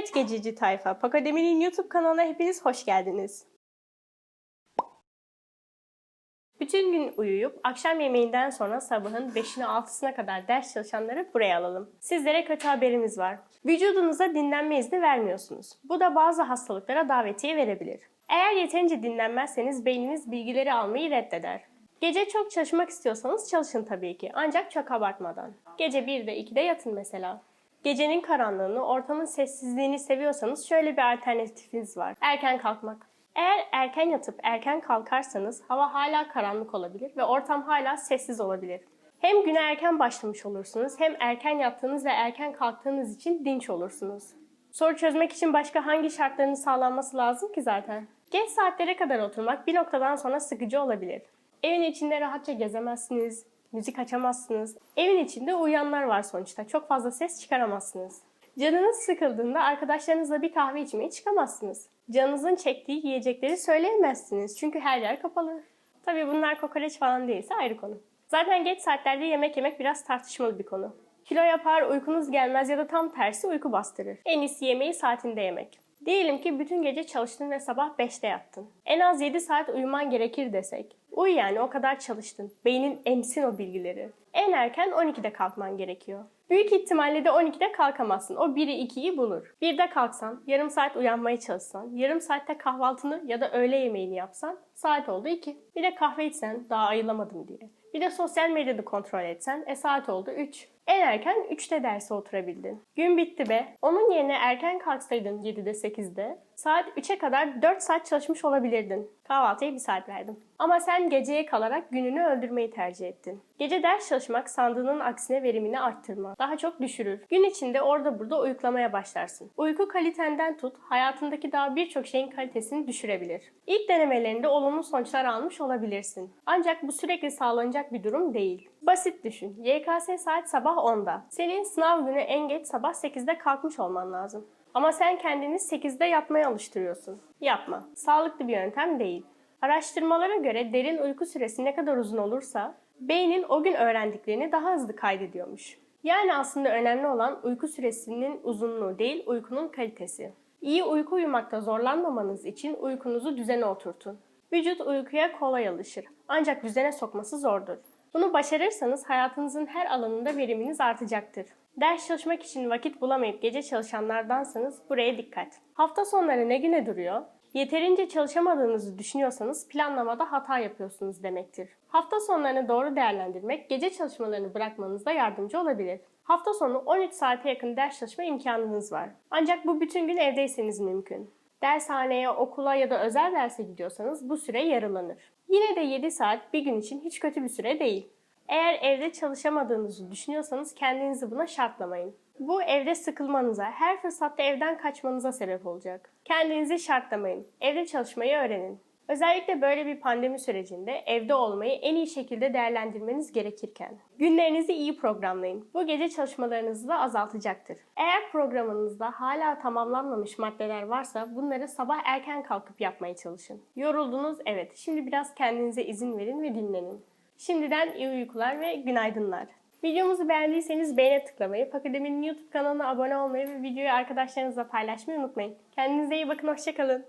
Evet gececi tayfa, Pakademi'nin YouTube kanalına hepiniz hoş geldiniz. Bütün gün uyuyup akşam yemeğinden sonra sabahın 5'ine 6'sına kadar ders çalışanları buraya alalım. Sizlere kötü haberimiz var. Vücudunuza dinlenme izni vermiyorsunuz. Bu da bazı hastalıklara davetiye verebilir. Eğer yeterince dinlenmezseniz beyniniz bilgileri almayı reddeder. Gece çok çalışmak istiyorsanız çalışın tabii ki ancak çok abartmadan. Gece 1'de 2'de yatın mesela. Gecenin karanlığını, ortamın sessizliğini seviyorsanız şöyle bir alternatifiniz var. Erken kalkmak. Eğer erken yatıp erken kalkarsanız hava hala karanlık olabilir ve ortam hala sessiz olabilir. Hem güne erken başlamış olursunuz hem erken yattığınız ve erken kalktığınız için dinç olursunuz. Soru çözmek için başka hangi şartların sağlanması lazım ki zaten? Geç saatlere kadar oturmak bir noktadan sonra sıkıcı olabilir. Evin içinde rahatça gezemezsiniz, müzik açamazsınız. Evin içinde uyuyanlar var sonuçta. Çok fazla ses çıkaramazsınız. Canınız sıkıldığında arkadaşlarınızla bir kahve içmeye çıkamazsınız. Canınızın çektiği yiyecekleri söyleyemezsiniz çünkü her yer kapalı. Tabii bunlar kokoreç falan değilse ayrı konu. Zaten geç saatlerde yemek yemek biraz tartışmalı bir konu. Kilo yapar, uykunuz gelmez ya da tam tersi uyku bastırır. En iyisi yemeği saatinde yemek. Diyelim ki bütün gece çalıştın ve sabah 5'te yattın. En az 7 saat uyuman gerekir desek. Uyu yani o kadar çalıştın. Beynin emsin o bilgileri. En erken 12'de kalkman gerekiyor. Büyük ihtimalle de 12'de kalkamazsın. O 1'i 2'yi bulur. 1'de kalksan, yarım saat uyanmaya çalışsan, yarım saatte kahvaltını ya da öğle yemeğini yapsan saat oldu 2. Bir de kahve içsen daha ayılamadım diye. Bir de sosyal medyada kontrol etsen e saat oldu 3. En erken 3'te derse oturabildin. Gün bitti be. Onun yerine erken kalksaydın 7'de 8'de saat 3'e kadar 4 saat çalışmış olabilirdin. Kahvaltıya bir saat verdim. Ama sen geceye kalarak gününü öldürmeyi tercih ettin. Gece ders çalışmak sandığının aksine verimini arttırmaz. Daha çok düşürür. Gün içinde orada burada uyuklamaya başlarsın. Uyku kalitenden tut, hayatındaki daha birçok şeyin kalitesini düşürebilir. İlk denemelerinde olumlu sonuçlar almış olabilirsin. Ancak bu sürekli sağlanacak bir durum değil. Basit düşün. YKS saat sabah 10'da. Senin sınav günü en geç sabah 8'de kalkmış olman lazım. Ama sen kendini 8'de yatmaya alıştırıyorsun. Yapma. Sağlıklı bir yöntem değil. Araştırmalara göre derin uyku süresi ne kadar uzun olursa beynin o gün öğrendiklerini daha hızlı kaydediyormuş. Yani aslında önemli olan uyku süresinin uzunluğu değil, uykunun kalitesi. İyi uyku uyumakta zorlanmamanız için uykunuzu düzene oturtun. Vücut uykuya kolay alışır. Ancak düzene sokması zordur. Bunu başarırsanız hayatınızın her alanında veriminiz artacaktır. Ders çalışmak için vakit bulamayıp gece çalışanlardansanız buraya dikkat. Hafta sonları ne güne duruyor? Yeterince çalışamadığınızı düşünüyorsanız planlamada hata yapıyorsunuz demektir. Hafta sonlarını doğru değerlendirmek gece çalışmalarını bırakmanızda yardımcı olabilir. Hafta sonu 13 saate yakın ders çalışma imkanınız var. Ancak bu bütün gün evdeyseniz mümkün. Dershaneye, okula ya da özel derse gidiyorsanız bu süre yarılanır. Yine de 7 saat bir gün için hiç kötü bir süre değil. Eğer evde çalışamadığınızı düşünüyorsanız kendinizi buna şartlamayın. Bu evde sıkılmanıza, her fırsatta evden kaçmanıza sebep olacak. Kendinizi şartlamayın. Evde çalışmayı öğrenin. Özellikle böyle bir pandemi sürecinde evde olmayı en iyi şekilde değerlendirmeniz gerekirken. Günlerinizi iyi programlayın. Bu gece çalışmalarınızı da azaltacaktır. Eğer programınızda hala tamamlanmamış maddeler varsa bunları sabah erken kalkıp yapmaya çalışın. Yoruldunuz evet. Şimdi biraz kendinize izin verin ve dinlenin. Şimdiden iyi uykular ve günaydınlar. Videomuzu beğendiyseniz beğene tıklamayı, Pakademi'nin YouTube kanalına abone olmayı ve videoyu arkadaşlarınızla paylaşmayı unutmayın. Kendinize iyi bakın, hoşçakalın.